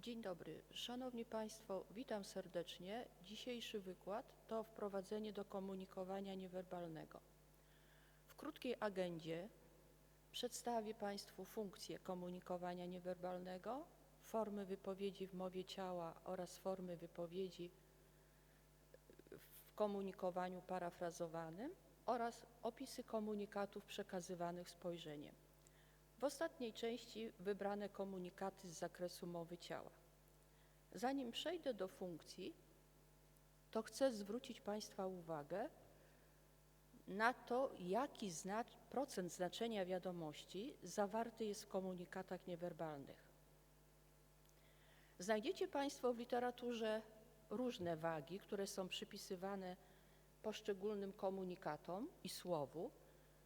Dzień dobry. Szanowni Państwo, witam serdecznie. Dzisiejszy wykład to wprowadzenie do komunikowania niewerbalnego. W krótkiej agendzie przedstawię Państwu funkcje komunikowania niewerbalnego, formy wypowiedzi w mowie ciała oraz formy wypowiedzi w komunikowaniu parafrazowanym oraz opisy komunikatów przekazywanych spojrzeniem. W ostatniej części wybrane komunikaty z zakresu mowy ciała. Zanim przejdę do funkcji, to chcę zwrócić Państwa uwagę na to, jaki procent znaczenia wiadomości zawarty jest w komunikatach niewerbalnych. Znajdziecie Państwo w literaturze różne wagi, które są przypisywane poszczególnym komunikatom i słowu.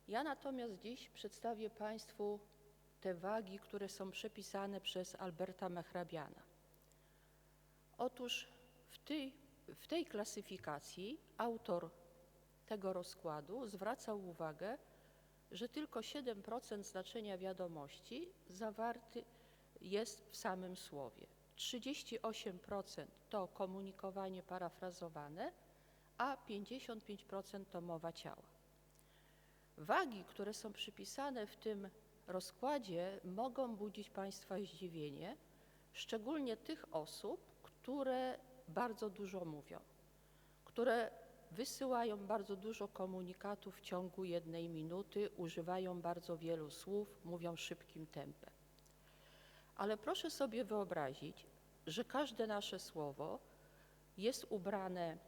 Ja natomiast dziś przedstawię Państwu te wagi, które są przepisane przez Alberta Mehrabiana. Otóż w tej, w tej klasyfikacji autor tego rozkładu zwracał uwagę, że tylko 7% znaczenia wiadomości zawarty jest w samym słowie. 38% to komunikowanie parafrazowane, a 55% to mowa ciała. Wagi, które są przypisane w tym rozkładzie mogą budzić Państwa zdziwienie, szczególnie tych osób, które bardzo dużo mówią, które wysyłają bardzo dużo komunikatów w ciągu jednej minuty, używają bardzo wielu słów, mówią szybkim tempem. Ale proszę sobie wyobrazić, że każde nasze słowo jest ubrane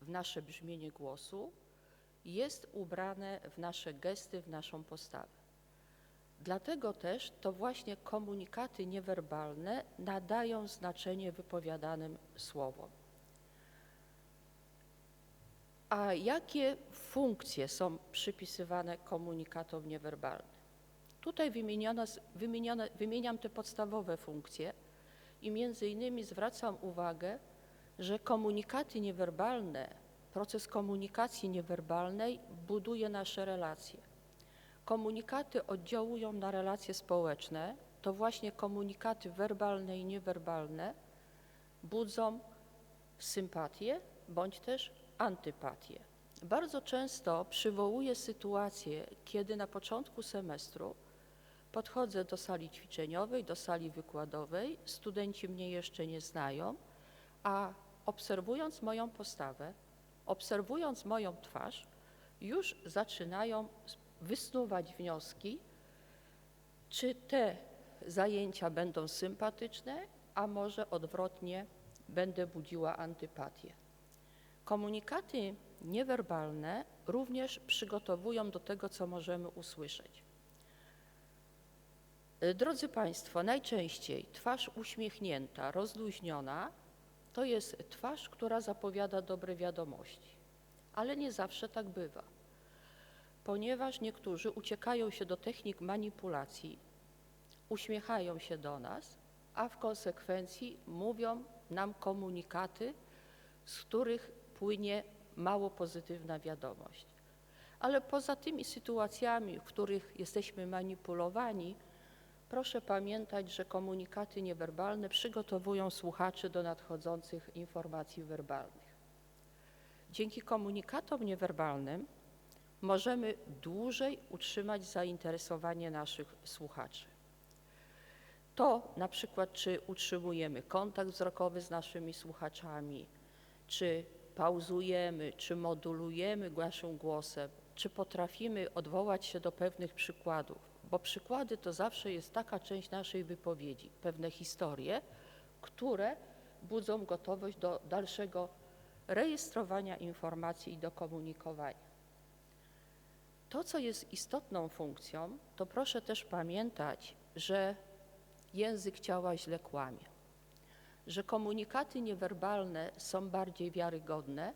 w nasze brzmienie głosu, jest ubrane w nasze gesty, w naszą postawę. Dlatego też to właśnie komunikaty niewerbalne nadają znaczenie wypowiadanym słowom. A jakie funkcje są przypisywane komunikatom niewerbalnym? Tutaj wymieniam te podstawowe funkcje i między innymi zwracam uwagę, że komunikaty niewerbalne, proces komunikacji niewerbalnej buduje nasze relacje. Komunikaty oddziałują na relacje społeczne, to właśnie komunikaty werbalne i niewerbalne budzą sympatię bądź też antypatię. Bardzo często przywołuję sytuację, kiedy na początku semestru podchodzę do sali ćwiczeniowej, do sali wykładowej, studenci mnie jeszcze nie znają, a obserwując moją postawę, obserwując moją twarz, już zaczynają wysnuwać wnioski, czy te zajęcia będą sympatyczne, a może odwrotnie będę budziła antypatię. Komunikaty niewerbalne również przygotowują do tego, co możemy usłyszeć. Drodzy Państwo, najczęściej twarz uśmiechnięta, rozluźniona to jest twarz, która zapowiada dobre wiadomości, ale nie zawsze tak bywa ponieważ niektórzy uciekają się do technik manipulacji, uśmiechają się do nas, a w konsekwencji mówią nam komunikaty, z których płynie mało pozytywna wiadomość. Ale poza tymi sytuacjami, w których jesteśmy manipulowani, proszę pamiętać, że komunikaty niewerbalne przygotowują słuchaczy do nadchodzących informacji werbalnych. Dzięki komunikatom niewerbalnym możemy dłużej utrzymać zainteresowanie naszych słuchaczy. To na przykład, czy utrzymujemy kontakt wzrokowy z naszymi słuchaczami, czy pauzujemy, czy modulujemy naszym głosem, czy potrafimy odwołać się do pewnych przykładów, bo przykłady to zawsze jest taka część naszej wypowiedzi, pewne historie, które budzą gotowość do dalszego rejestrowania informacji i do komunikowania. To, co jest istotną funkcją, to proszę też pamiętać, że język ciała źle kłamie, że komunikaty niewerbalne są bardziej wiarygodne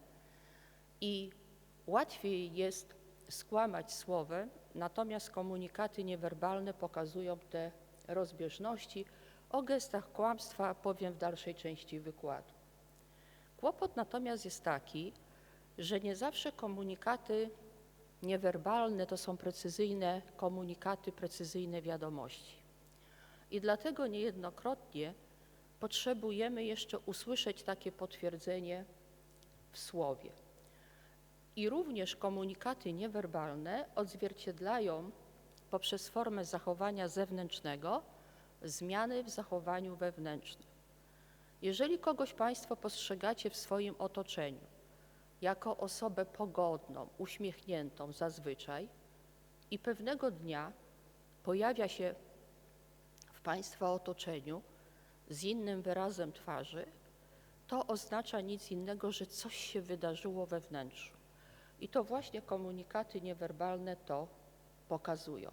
i łatwiej jest skłamać słowem, natomiast komunikaty niewerbalne pokazują te rozbieżności. O gestach kłamstwa powiem w dalszej części wykładu. Kłopot natomiast jest taki, że nie zawsze komunikaty Niewerbalne to są precyzyjne komunikaty, precyzyjne wiadomości. I dlatego niejednokrotnie potrzebujemy jeszcze usłyszeć takie potwierdzenie w słowie. I również komunikaty niewerbalne odzwierciedlają poprzez formę zachowania zewnętrznego zmiany w zachowaniu wewnętrznym. Jeżeli kogoś Państwo postrzegacie w swoim otoczeniu jako osobę pogodną, uśmiechniętą zazwyczaj i pewnego dnia pojawia się w Państwa otoczeniu z innym wyrazem twarzy, to oznacza nic innego, że coś się wydarzyło we wnętrzu. I to właśnie komunikaty niewerbalne to pokazują.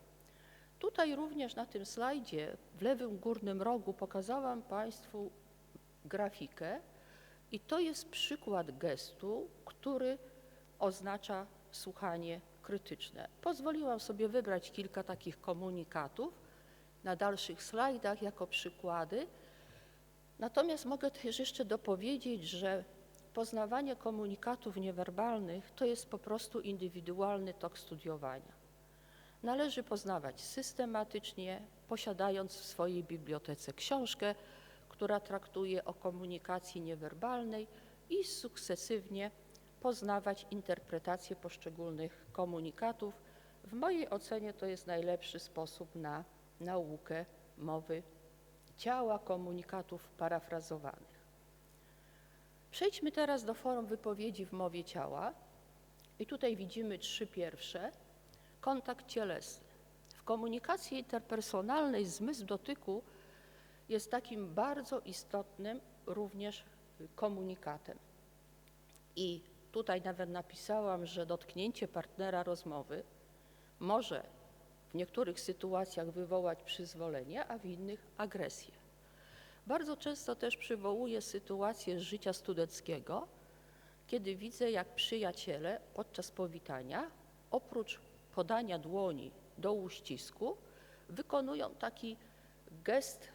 Tutaj również na tym slajdzie w lewym górnym rogu pokazałam Państwu grafikę i to jest przykład gestu, który oznacza słuchanie krytyczne. Pozwoliłam sobie wybrać kilka takich komunikatów na dalszych slajdach jako przykłady. Natomiast mogę też jeszcze dopowiedzieć, że poznawanie komunikatów niewerbalnych to jest po prostu indywidualny tok studiowania. Należy poznawać systematycznie, posiadając w swojej bibliotece książkę, która traktuje o komunikacji niewerbalnej i sukcesywnie poznawać interpretację poszczególnych komunikatów. W mojej ocenie to jest najlepszy sposób na naukę mowy ciała, komunikatów parafrazowanych. Przejdźmy teraz do form wypowiedzi w mowie ciała. I tutaj widzimy trzy pierwsze. Kontakt cielesny. W komunikacji interpersonalnej zmysł dotyku jest takim bardzo istotnym również komunikatem. I tutaj nawet napisałam, że dotknięcie partnera rozmowy może w niektórych sytuacjach wywołać przyzwolenie, a w innych agresję. Bardzo często też przywołuję sytuację z życia studenckiego, kiedy widzę, jak przyjaciele podczas powitania, oprócz podania dłoni do uścisku, wykonują taki gest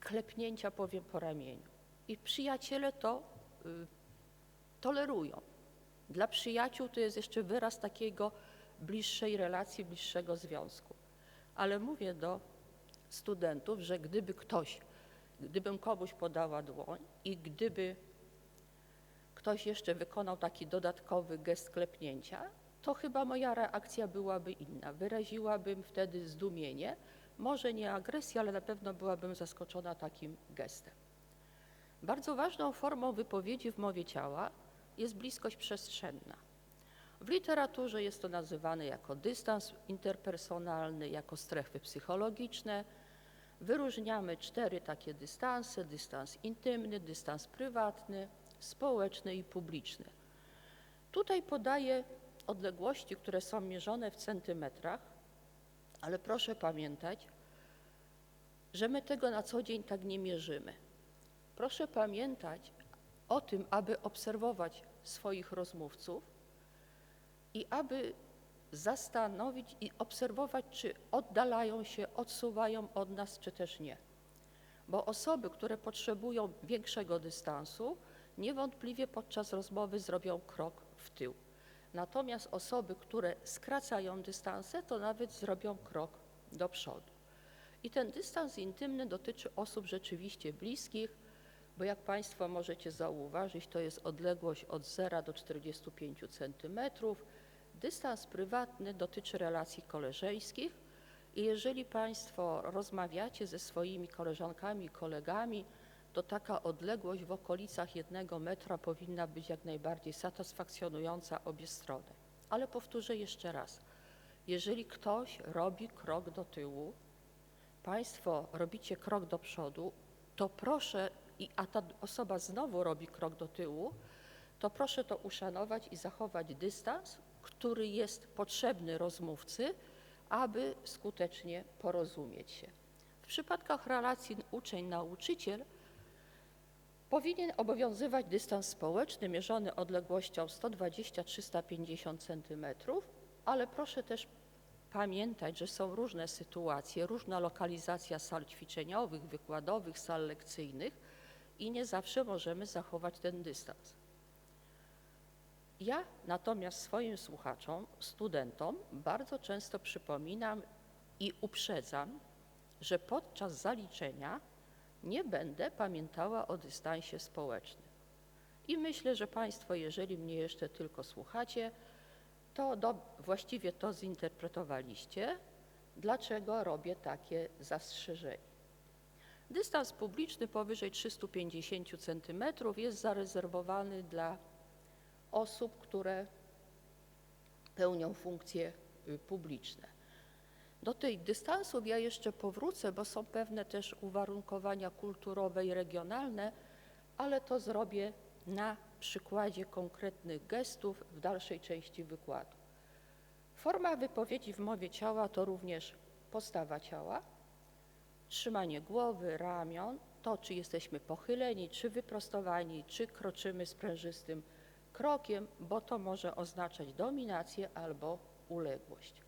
klepnięcia, powiem, po ramieniu. I przyjaciele to y, tolerują. Dla przyjaciół to jest jeszcze wyraz takiego bliższej relacji, bliższego związku. Ale mówię do studentów, że gdyby ktoś, gdybym komuś podała dłoń i gdyby ktoś jeszcze wykonał taki dodatkowy gest klepnięcia, to chyba moja reakcja byłaby inna. Wyraziłabym wtedy zdumienie, może nie agresję, ale na pewno byłabym zaskoczona takim gestem. Bardzo ważną formą wypowiedzi w mowie ciała jest bliskość przestrzenna. W literaturze jest to nazywane jako dystans interpersonalny, jako strefy psychologiczne. Wyróżniamy cztery takie dystanse: dystans intymny, dystans prywatny, społeczny i publiczny. Tutaj podaję odległości, które są mierzone w centymetrach, ale proszę pamiętać, że my tego na co dzień tak nie mierzymy. Proszę pamiętać o tym, aby obserwować swoich rozmówców i aby zastanowić i obserwować, czy oddalają się, odsuwają od nas, czy też nie. Bo osoby, które potrzebują większego dystansu, niewątpliwie podczas rozmowy zrobią krok w tył. Natomiast osoby, które skracają dystanse, to nawet zrobią krok do przodu. I ten dystans intymny dotyczy osób rzeczywiście bliskich, bo jak Państwo możecie zauważyć, to jest odległość od 0 do 45 cm. Dystans prywatny dotyczy relacji koleżeńskich i jeżeli Państwo rozmawiacie ze swoimi koleżankami, kolegami, to taka odległość w okolicach jednego metra powinna być jak najbardziej satysfakcjonująca obie strony. Ale powtórzę jeszcze raz. Jeżeli ktoś robi krok do tyłu, Państwo robicie krok do przodu, to proszę, i, a ta osoba znowu robi krok do tyłu, to proszę to uszanować i zachować dystans, który jest potrzebny rozmówcy, aby skutecznie porozumieć się. W przypadkach relacji uczeń-nauczyciel powinien obowiązywać dystans społeczny mierzony odległością 120-350 cm, ale proszę też pamiętać, że są różne sytuacje, różna lokalizacja sal ćwiczeniowych, wykładowych, sal lekcyjnych i nie zawsze możemy zachować ten dystans. Ja natomiast swoim słuchaczom, studentom bardzo często przypominam i uprzedzam, że podczas zaliczenia nie będę pamiętała o dystansie społecznym. I myślę, że Państwo, jeżeli mnie jeszcze tylko słuchacie, to do, właściwie to zinterpretowaliście, dlaczego robię takie zastrzeżenie. Dystans publiczny powyżej 350 cm jest zarezerwowany dla osób, które pełnią funkcje y, publiczne. Do tych dystansów ja jeszcze powrócę, bo są pewne też uwarunkowania kulturowe i regionalne, ale to zrobię na przykładzie konkretnych gestów w dalszej części wykładu. Forma wypowiedzi w mowie ciała to również postawa ciała, trzymanie głowy, ramion, to czy jesteśmy pochyleni, czy wyprostowani, czy kroczymy sprężystym krokiem, bo to może oznaczać dominację albo uległość.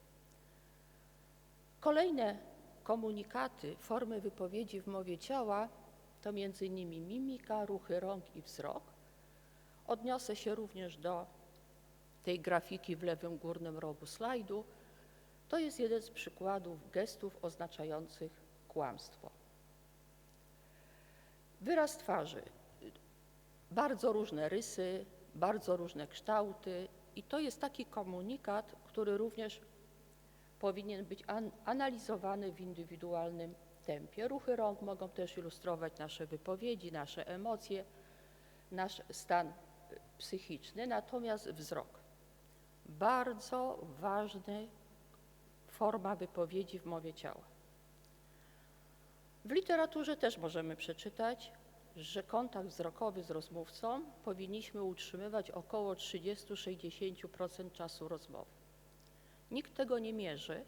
Kolejne komunikaty, formy wypowiedzi w mowie ciała to m.in. mimika, ruchy rąk i wzrok. Odniosę się również do tej grafiki w lewym górnym rogu slajdu. To jest jeden z przykładów gestów oznaczających kłamstwo. Wyraz twarzy. Bardzo różne rysy, bardzo różne kształty i to jest taki komunikat, który również powinien być an analizowany w indywidualnym tempie. Ruchy rąk mogą też ilustrować nasze wypowiedzi, nasze emocje, nasz stan psychiczny, natomiast wzrok. Bardzo ważny forma wypowiedzi w mowie ciała. W literaturze też możemy przeczytać, że kontakt wzrokowy z rozmówcą powinniśmy utrzymywać około 30-60% czasu rozmowy. Nikt tego nie mierzy,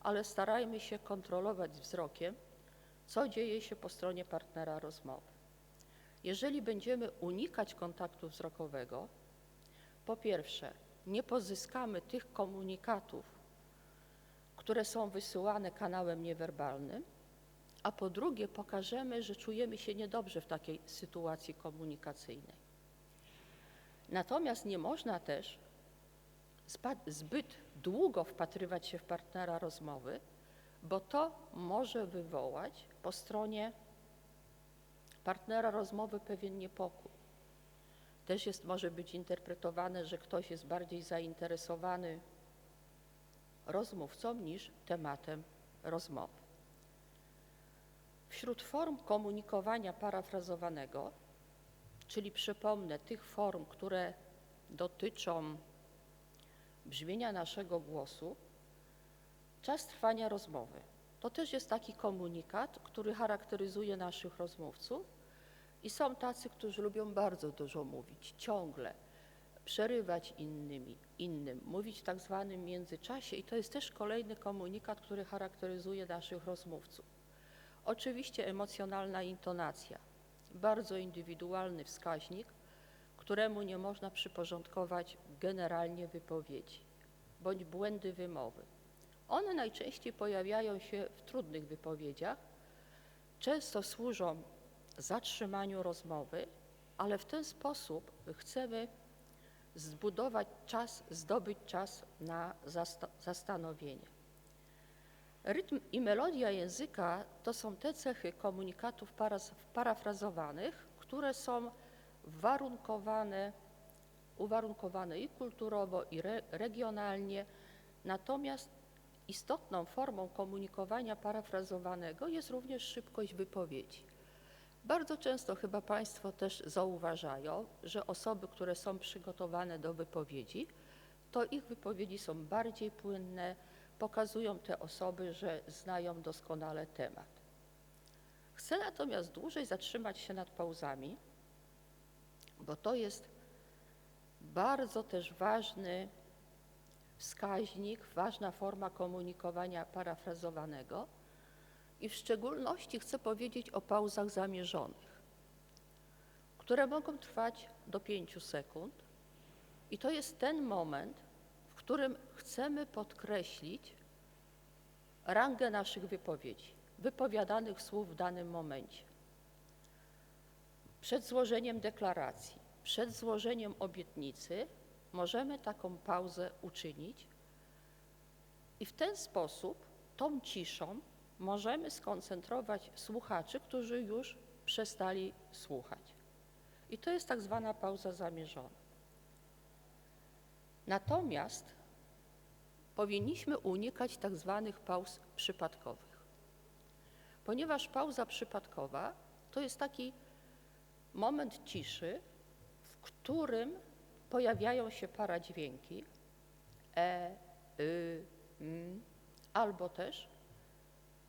ale starajmy się kontrolować wzrokiem, co dzieje się po stronie partnera rozmowy. Jeżeli będziemy unikać kontaktu wzrokowego, po pierwsze, nie pozyskamy tych komunikatów, które są wysyłane kanałem niewerbalnym, a po drugie pokażemy, że czujemy się niedobrze w takiej sytuacji komunikacyjnej. Natomiast nie można też zbyt długo wpatrywać się w partnera rozmowy, bo to może wywołać po stronie partnera rozmowy pewien niepokój. Też jest, może być interpretowane, że ktoś jest bardziej zainteresowany rozmówcą niż tematem rozmowy. Wśród form komunikowania parafrazowanego, czyli przypomnę tych form, które dotyczą brzmienia naszego głosu, czas trwania rozmowy. To też jest taki komunikat, który charakteryzuje naszych rozmówców i są tacy, którzy lubią bardzo dużo mówić, ciągle, przerywać innymi, innym, mówić w tak zwanym międzyczasie i to jest też kolejny komunikat, który charakteryzuje naszych rozmówców. Oczywiście emocjonalna intonacja, bardzo indywidualny wskaźnik, któremu nie można przyporządkować generalnie wypowiedzi bądź błędy wymowy. One najczęściej pojawiają się w trudnych wypowiedziach, często służą zatrzymaniu rozmowy, ale w ten sposób chcemy zbudować czas, zdobyć czas na zastanowienie. Rytm i melodia języka to są te cechy komunikatów parafrazowanych, które są warunkowane, uwarunkowane i kulturowo, i re, regionalnie. Natomiast istotną formą komunikowania parafrazowanego jest również szybkość wypowiedzi. Bardzo często chyba Państwo też zauważają, że osoby, które są przygotowane do wypowiedzi, to ich wypowiedzi są bardziej płynne, pokazują te osoby, że znają doskonale temat. Chcę natomiast dłużej zatrzymać się nad pauzami, bo to jest bardzo też ważny wskaźnik, ważna forma komunikowania parafrazowanego i w szczególności chcę powiedzieć o pauzach zamierzonych, które mogą trwać do pięciu sekund i to jest ten moment, którym chcemy podkreślić rangę naszych wypowiedzi, wypowiadanych słów w danym momencie. Przed złożeniem deklaracji, przed złożeniem obietnicy możemy taką pauzę uczynić i w ten sposób tą ciszą możemy skoncentrować słuchaczy, którzy już przestali słuchać. I to jest tak zwana pauza zamierzona. Natomiast powinniśmy unikać tak zwanych pauz przypadkowych, ponieważ pauza przypadkowa to jest taki moment ciszy, w którym pojawiają się paradźwięki e, y, m, albo też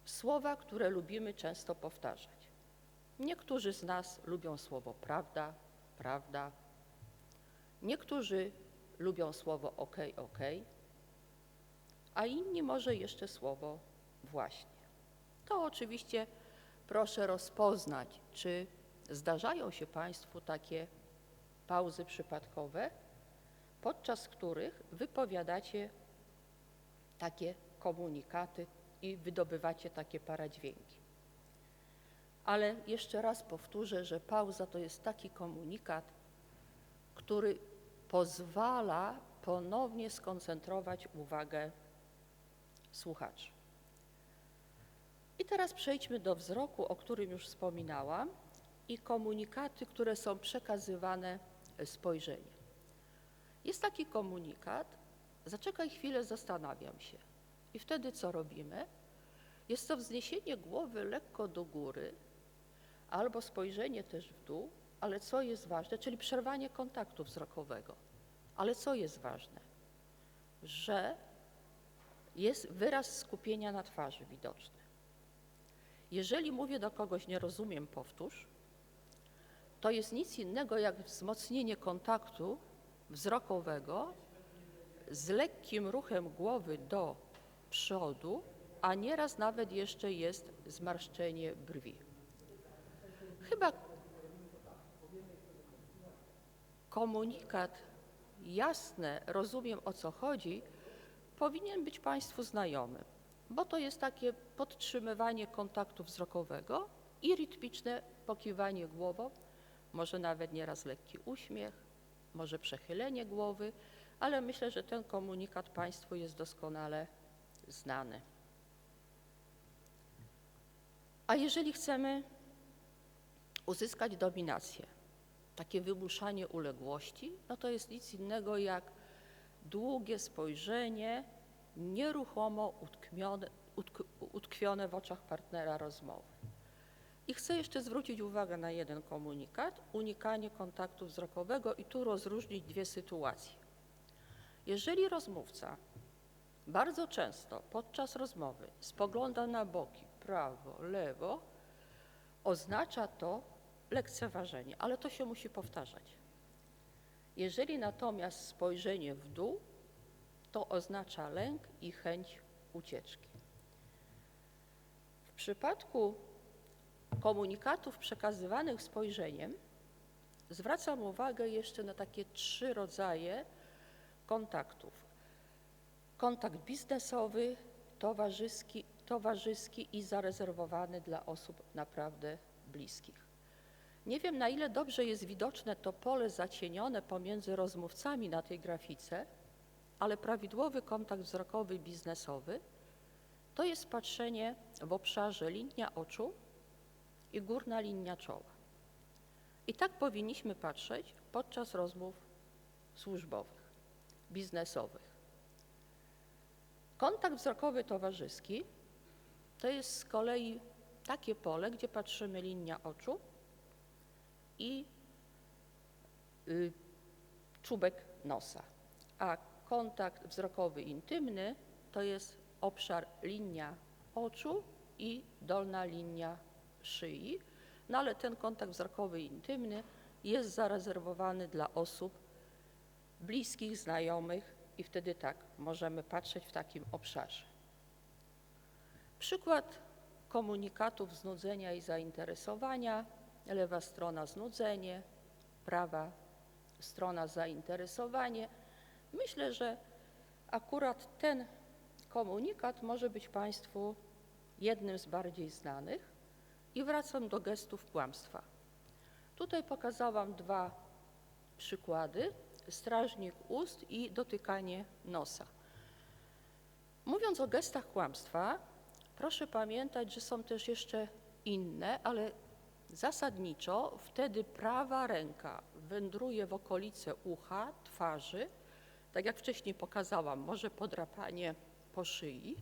słowa, które lubimy często powtarzać. Niektórzy z nas lubią słowo prawda, prawda. Niektórzy lubią słowo ok, ok, a inni może jeszcze słowo właśnie. To oczywiście proszę rozpoznać, czy zdarzają się Państwu takie pauzy przypadkowe, podczas których wypowiadacie takie komunikaty i wydobywacie takie paradźwięki. Ale jeszcze raz powtórzę, że pauza to jest taki komunikat, który pozwala ponownie skoncentrować uwagę słuchaczy. I teraz przejdźmy do wzroku, o którym już wspominałam, i komunikaty, które są przekazywane spojrzeniem. Jest taki komunikat, zaczekaj chwilę, zastanawiam się. I wtedy co robimy? Jest to wzniesienie głowy lekko do góry albo spojrzenie też w dół, ale co jest ważne, czyli przerwanie kontaktu wzrokowego. Ale co jest ważne? Że jest wyraz skupienia na twarzy widoczny. Jeżeli mówię do kogoś nie rozumiem, powtórz, to jest nic innego jak wzmocnienie kontaktu wzrokowego z lekkim ruchem głowy do przodu, a nieraz nawet jeszcze jest zmarszczenie brwi. Chyba komunikat jasne, rozumiem o co chodzi, powinien być Państwu znajomy, bo to jest takie podtrzymywanie kontaktu wzrokowego i rytmiczne pokiwanie głową, może nawet nieraz lekki uśmiech, może przechylenie głowy, ale myślę, że ten komunikat Państwu jest doskonale znany. A jeżeli chcemy uzyskać dominację, takie wymuszanie uległości, no to jest nic innego jak długie spojrzenie, nieruchomo utkwione, utkwione w oczach partnera rozmowy. I chcę jeszcze zwrócić uwagę na jeden komunikat, unikanie kontaktu wzrokowego i tu rozróżnić dwie sytuacje. Jeżeli rozmówca bardzo często podczas rozmowy spogląda na boki, prawo, lewo, oznacza to lekceważenie, ale to się musi powtarzać. Jeżeli natomiast spojrzenie w dół, to oznacza lęk i chęć ucieczki. W przypadku komunikatów przekazywanych spojrzeniem zwracam uwagę jeszcze na takie trzy rodzaje kontaktów. Kontakt biznesowy, towarzyski, towarzyski i zarezerwowany dla osób naprawdę bliskich. Nie wiem, na ile dobrze jest widoczne to pole zacienione pomiędzy rozmówcami na tej grafice, ale prawidłowy kontakt wzrokowy biznesowy to jest patrzenie w obszarze linia oczu i górna linia czoła. I tak powinniśmy patrzeć podczas rozmów służbowych, biznesowych. Kontakt wzrokowy towarzyski to jest z kolei takie pole, gdzie patrzymy linia oczu i y, czubek nosa. A kontakt wzrokowy intymny to jest obszar linia oczu i dolna linia szyi, no ale ten kontakt wzrokowy intymny jest zarezerwowany dla osób bliskich, znajomych i wtedy tak możemy patrzeć w takim obszarze. Przykład komunikatów znudzenia i zainteresowania. Lewa strona znudzenie, prawa strona zainteresowanie. Myślę, że akurat ten komunikat może być Państwu jednym z bardziej znanych. I wracam do gestów kłamstwa. Tutaj pokazałam dwa przykłady: strażnik ust i dotykanie nosa. Mówiąc o gestach kłamstwa, Proszę pamiętać, że są też jeszcze inne, ale zasadniczo wtedy prawa ręka wędruje w okolice ucha, twarzy, tak jak wcześniej pokazałam, może podrapanie po szyi.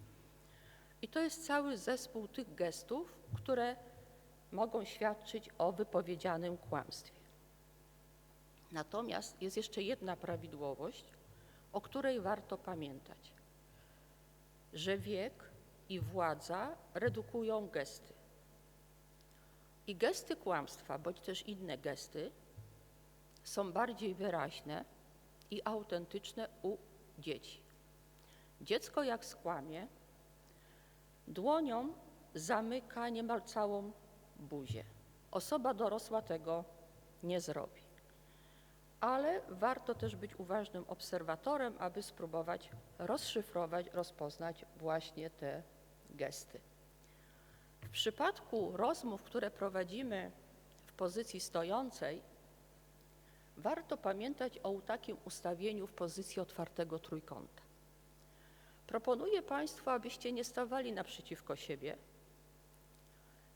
I to jest cały zespół tych gestów, które mogą świadczyć o wypowiedzianym kłamstwie. Natomiast jest jeszcze jedna prawidłowość, o której warto pamiętać, że wiek i władza redukują gesty. I gesty kłamstwa, bądź też inne gesty, są bardziej wyraźne i autentyczne u dzieci. Dziecko, jak skłamie, dłonią zamyka niemal całą buzię. Osoba dorosła tego nie zrobi. Ale warto też być uważnym obserwatorem, aby spróbować rozszyfrować, rozpoznać właśnie te gesty. W przypadku rozmów, które prowadzimy w pozycji stojącej, warto pamiętać o takim ustawieniu w pozycji otwartego trójkąta. Proponuję Państwu, abyście nie stawali naprzeciwko siebie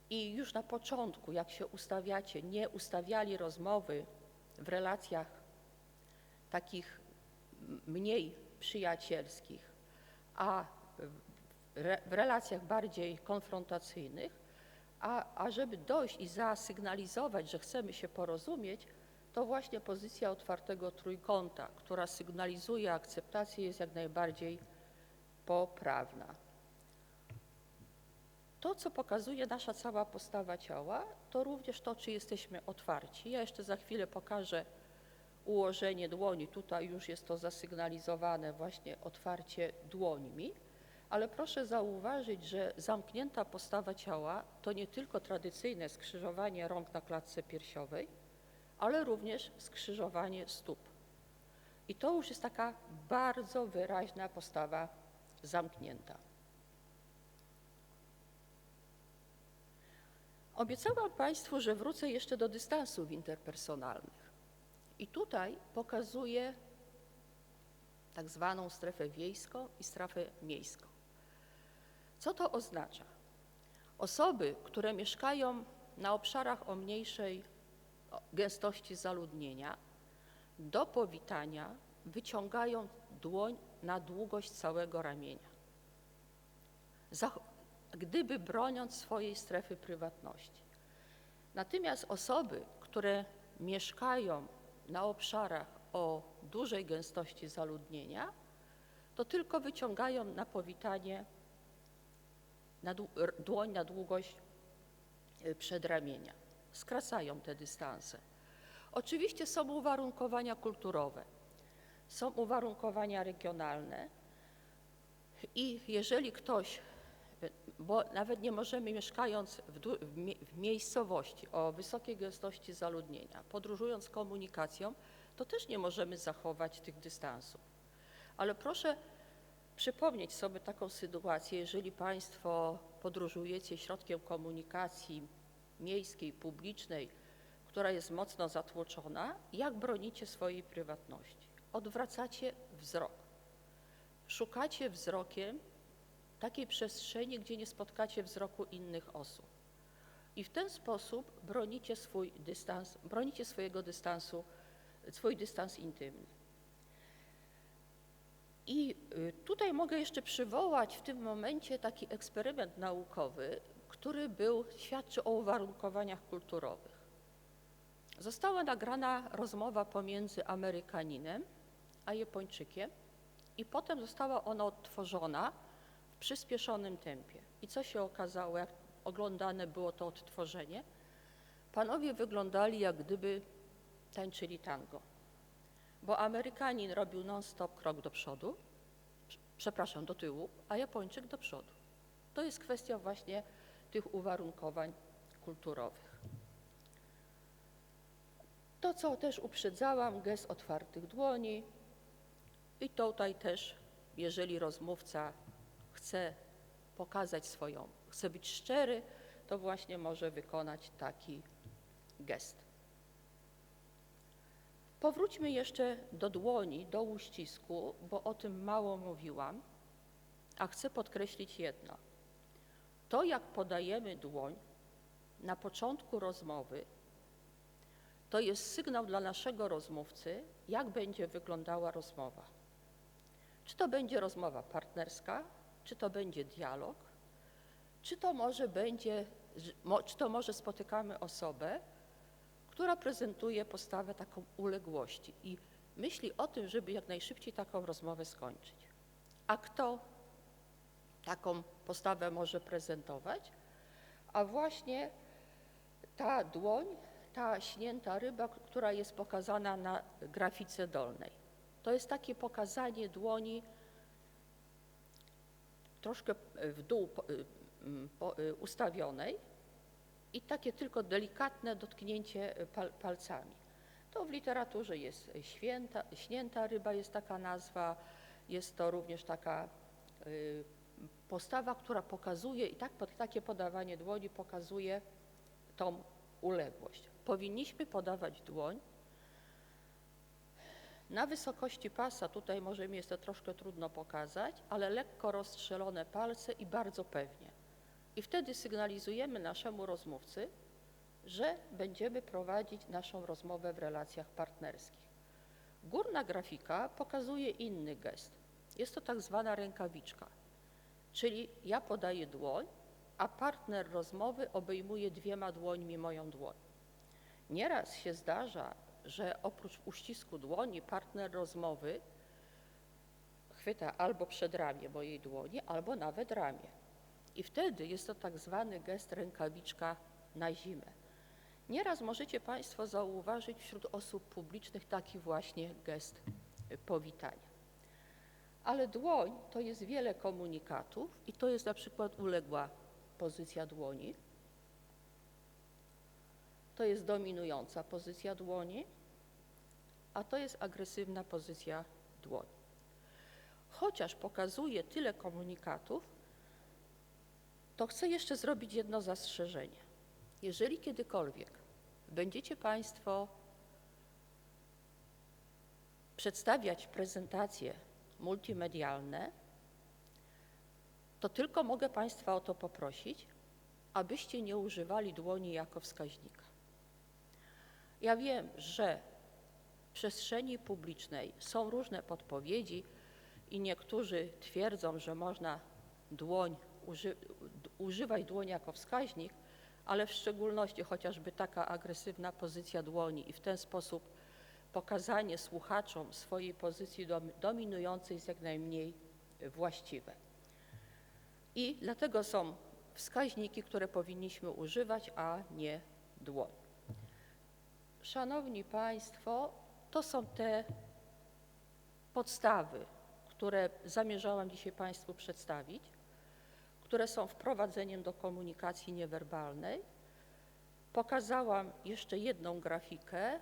i już na początku, jak się ustawiacie, nie ustawiali rozmowy w relacjach takich mniej przyjacielskich, a w relacjach bardziej konfrontacyjnych, a, a żeby dojść i zasygnalizować, że chcemy się porozumieć, to właśnie pozycja otwartego trójkąta, która sygnalizuje akceptację, jest jak najbardziej poprawna. To, co pokazuje nasza cała postawa ciała, to również to, czy jesteśmy otwarci. Ja jeszcze za chwilę pokażę ułożenie dłoni. Tutaj już jest to zasygnalizowane właśnie otwarcie dłońmi. Ale proszę zauważyć, że zamknięta postawa ciała to nie tylko tradycyjne skrzyżowanie rąk na klatce piersiowej, ale również skrzyżowanie stóp. I to już jest taka bardzo wyraźna postawa zamknięta. Obiecałam Państwu, że wrócę jeszcze do dystansów interpersonalnych. I tutaj pokazuję tak zwaną strefę wiejską i strefę miejską. Co to oznacza? Osoby, które mieszkają na obszarach o mniejszej gęstości zaludnienia, do powitania wyciągają dłoń na długość całego ramienia, gdyby broniąc swojej strefy prywatności. Natomiast osoby, które mieszkają na obszarach o dużej gęstości zaludnienia, to tylko wyciągają na powitanie na dłoń na długość y, przedramienia. Skracają te dystanse. Oczywiście są uwarunkowania kulturowe, są uwarunkowania regionalne i jeżeli ktoś, bo nawet nie możemy mieszkając w, w miejscowości o wysokiej gęstości zaludnienia, podróżując komunikacją, to też nie możemy zachować tych dystansów. Ale proszę przypomnieć sobie taką sytuację, jeżeli Państwo podróżujecie środkiem komunikacji miejskiej, publicznej, która jest mocno zatłoczona, jak bronicie swojej prywatności? Odwracacie wzrok. Szukacie wzrokiem takiej przestrzeni, gdzie nie spotkacie wzroku innych osób. I w ten sposób bronicie swój dystans, bronicie swojego dystansu, swój dystans intymny. I y, tutaj mogę jeszcze przywołać w tym momencie taki eksperyment naukowy, który był, świadczy o uwarunkowaniach kulturowych. Została nagrana rozmowa pomiędzy Amerykaninem a Japończykiem i potem została ona odtworzona przyspieszonym tempie. I co się okazało, jak oglądane było to odtworzenie? Panowie wyglądali jak gdyby tańczyli tango bo Amerykanin robił non-stop krok do przodu, przepraszam, do tyłu, a Japończyk do przodu. To jest kwestia właśnie tych uwarunkowań kulturowych. To, co też uprzedzałam, gest otwartych dłoni i tutaj też, jeżeli rozmówca chce pokazać swoją, chce być szczery, to właśnie może wykonać taki gest. Powróćmy jeszcze do dłoni, do uścisku, bo o tym mało mówiłam, a chcę podkreślić jedno. to, jak podajemy dłoń na początku rozmowy, to jest sygnał dla naszego rozmówcy, jak będzie wyglądała rozmowa. Czy to będzie rozmowa partnerska, czy to będzie dialog, czy to może będzie, czy to może spotykamy osobę, która prezentuje postawę taką uległości i myśli o tym, żeby jak najszybciej taką rozmowę skończyć. A kto taką postawę może prezentować? A właśnie ta dłoń, ta śnięta ryba, która jest pokazana na grafice dolnej. To jest takie pokazanie dłoni troszkę w dół po- y, ustawionej i takie tylko delikatne dotknięcie pal, palcami. To w literaturze jest święta, śnięta ryba, jest taka nazwa, jest to również taka postawa, która pokazuje i tak, takie podawanie dłoni pokazuje tą uległość. Powinniśmy podawać dłoń na wysokości pasa, tutaj może mi jest to troszkę trudno pokazać, ale lekko rozstrzelone palce i bardzo pewnie. I wtedy sygnalizujemy naszemu rozmówcy, że będziemy prowadzić naszą rozmowę w relacjach partnerskich. Górna grafika pokazuje inny gest. Jest to tak zwana rękawiczka, czyli ja podaję dłoń, a partner rozmowy obejmuje dwiema dłońmi moją dłoń. Nieraz się zdarza, że oprócz uścisku dłoni partner rozmowy chwyta albo przedramię mojej dłoni, albo nawet ramię. I wtedy jest to tak zwany gest rękawiczka na zimę. Nieraz możecie Państwo zauważyć wśród osób publicznych taki właśnie gest powitania. Ale dłoń to jest wiele komunikatów i to jest na przykład uległa pozycja dłoni, to jest dominująca pozycja dłoni, a to jest agresywna pozycja dłoni. Chociaż pokazuje tyle komunikatów, to chcę jeszcze zrobić jedno zastrzeżenie. Jeżeli kiedykolwiek będziecie Państwo przedstawiać prezentacje multimedialne, to tylko mogę Państwa o to poprosić, abyście nie używali dłoni jako wskaźnika. Ja wiem, że w przestrzeni publicznej są różne podpowiedzi i niektórzy twierdzą, że można dłoń, uży, używać dłoni jako wskaźnik, ale w szczególności chociażby taka agresywna pozycja dłoni i w ten sposób pokazanie słuchaczom swojej pozycji dom, dominującej jest jak najmniej właściwe. I dlatego są wskaźniki, które powinniśmy używać, a nie dłoń. Szanowni Państwo, to są te podstawy, które zamierzałam dzisiaj Państwu przedstawić, które są wprowadzeniem do komunikacji niewerbalnej. Pokazałam jeszcze jedną grafikę,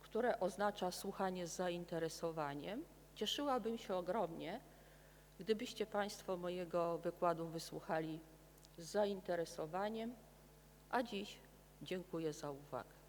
która oznacza słuchanie z zainteresowaniem. Cieszyłabym się ogromnie, gdybyście Państwo mojego wykładu wysłuchali z zainteresowaniem, a dziś dziękuję za uwagę.